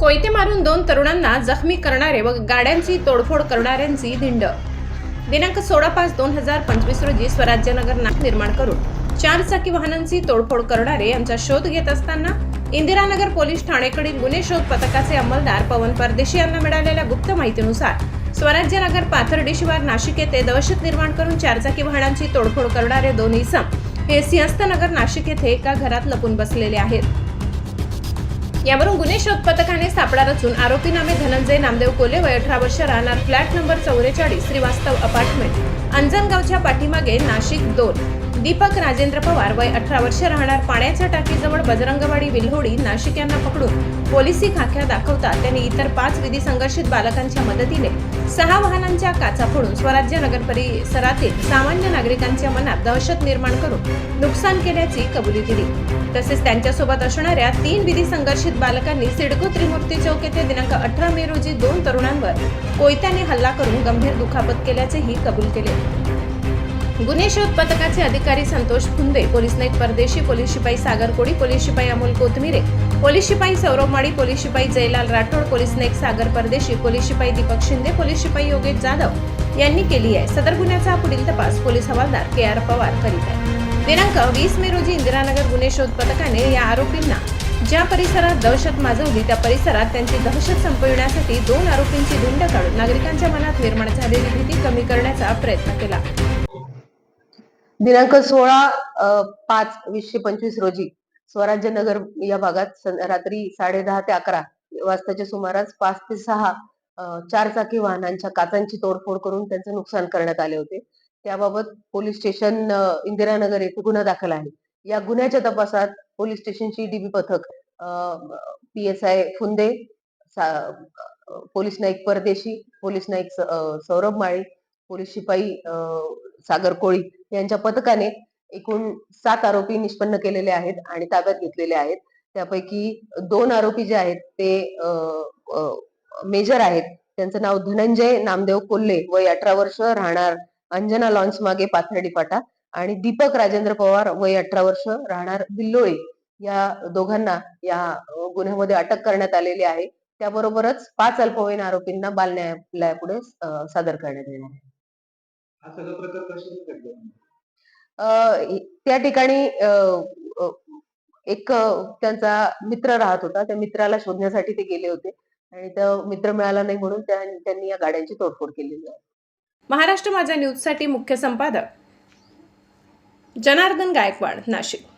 कोयते मारून दोन तरुणांना जखमी करणारे व गाड्यांची तोडफोड करणाऱ्यांची धिंड. दिनांक सोळा पाच दोन हजार पंचवीस रोजी स्वराज्यनगर नाक निर्माण करून चार चाकी वाहनांची तोडफोड करणारे यांचा शोध घेत असताना इंदिरानगर पोलीस ठाणेकडील गुन्हे शोध पथकाचे अंमलदार पवन परदेशी यांना मिळालेल्या गुप्त माहितीनुसार स्वराज्यनगर पाथर्डी शिवार नाशिक येथे दहशत निर्माण करून चारचाकी वाहनांची तोडफोड करणारे दोन इसम हे सिंहस्थनगर नाशिक येथे एका घरात लपून बसलेले आहेत. यावरून गुन्हे शोध पथकाने सापळा रचून आरोपी नामे धनंजय नामदेव कोले वय अठरा वर्ष राहणार फ्लॅट नंबर चौवेचाळीस श्रीवास्तव अपार्टमेंट. अंजनगावच्या पाठीमागे नाशिक दोन. दीपक राजेंद्र पवार वय अठरा वर्ष राहणार. पाण्याच्या टाकीजवळ बजरंगवाडी विल्होडी नाशिक यांना पकडून पोलिसी खाक्या दाखवतात त्यांनी इतर पाच विधी संघर्षित बालकांच्या मदतीने सहा वाहनांच्या काचा फोडून स्वराज्य नगर परिसरातील सामान्य नागरिकांच्या मनात दहशत निर्माण करून नुकसान केल्याची कबुली दिली. तसेच त्यांच्यासोबत असणाऱ्या तीन विधी संघर्षित बालकांनी सिडको त्रिमूर्ती चौक येथे दिनांक अठरा मे रोजी दोन तरुणांवर कोयत्याने हल्ला करून गंभीर दुखापत केल्याचेही कबूल केले. गुन्हे शोध पथकाचे अधिकारी संतोष फुंदे पोलीस नाईक परदेशी पोलीस शिपाई सागर कोडी पोलीस शिपाई अमोल कोथमिरे पोलीस शिपाई सौरभ माळी पोलीस शिपाई जयलाल राठोड पोलीस नाईक सागर परदेशी पोलीस शिपाई दीपक शिंदे पोलीस शिपाई योगेश जाधव यांनी केली आहे. सदर गुन्ह्याचा पुढील तपास पोलीस हवालदार के आर पवार करीत आहेत. दिनांक वीस मे रोजी इंदिरानगर गुन्हे शोध पथकाने या आरोपींना ज्या परिसरात दहशत माजवली त्या परिसरात त्यांची दहशत संपविण्यासाठी दोन आरोपींची धुंड काढून नागरिकांच्या मनात निर्माण झालेली भीती कमी करण्याचा प्रयत्न केला. दिनांक सोळा पाच वीसशे पंचवीस रोजी स्वराज्य नगर या भागात रात्री साडे दहा ते अकरा वाजताच्या सुमारास पाच ते सहा चार चारचाकी वाहनांच्या काचांची तोडफोड करून त्यांचे नुकसान करण्यात आले होते. त्याबाबत पोलीस स्टेशन इंदिरानगर येथे गुन्हा दाखल आहे. या गुन्ह्याच्या तपासात पोलीस स्टेशनची डीबी पथक पी एस आय फुंदे सा- police Naik Pardeshi police Naik Saurabh Mali police शिपाई सागर कोळी यांच्या पथकाने एकूण सात आरोपी निष्पन्न केलेले आहेत आणि ताब्यात घेतलेले आहेत. त्यापैकी दोन आरोपी जे आहेत ते मेजर आहेत. त्यांचं नाव धनंजय नामदेव कोल्हे वय अठरा वर्ष राहणार अंजना लॉन्च मागे पाथर्डी फाटा आणि दीपक राजेंद्र पवार वय अठरा वर्ष राहणार बिल्लोळे या दोघांना या गुन्ह्यामध्ये अटक करण्यात आलेली आहे. त्याबरोबरच पाच अल्पवयीन आरोपींना बाल न्यायालयापुढे सादर करण्यात येणार आहे. त्या ठिकाणी एक त्यांचा मित्र राहत होता. त्या मित्राला शोधण्यासाठी ते गेले होते. आणि तो मित्र मिळाला नाही म्हणून त्या- त्यांनी या गाड्यांची तोडफोड केलेली आहे. महाराष्ट्र माझ्या न्यूजसाठी मुख्य संपादक. जनार्दन गायकवाड नाशिक.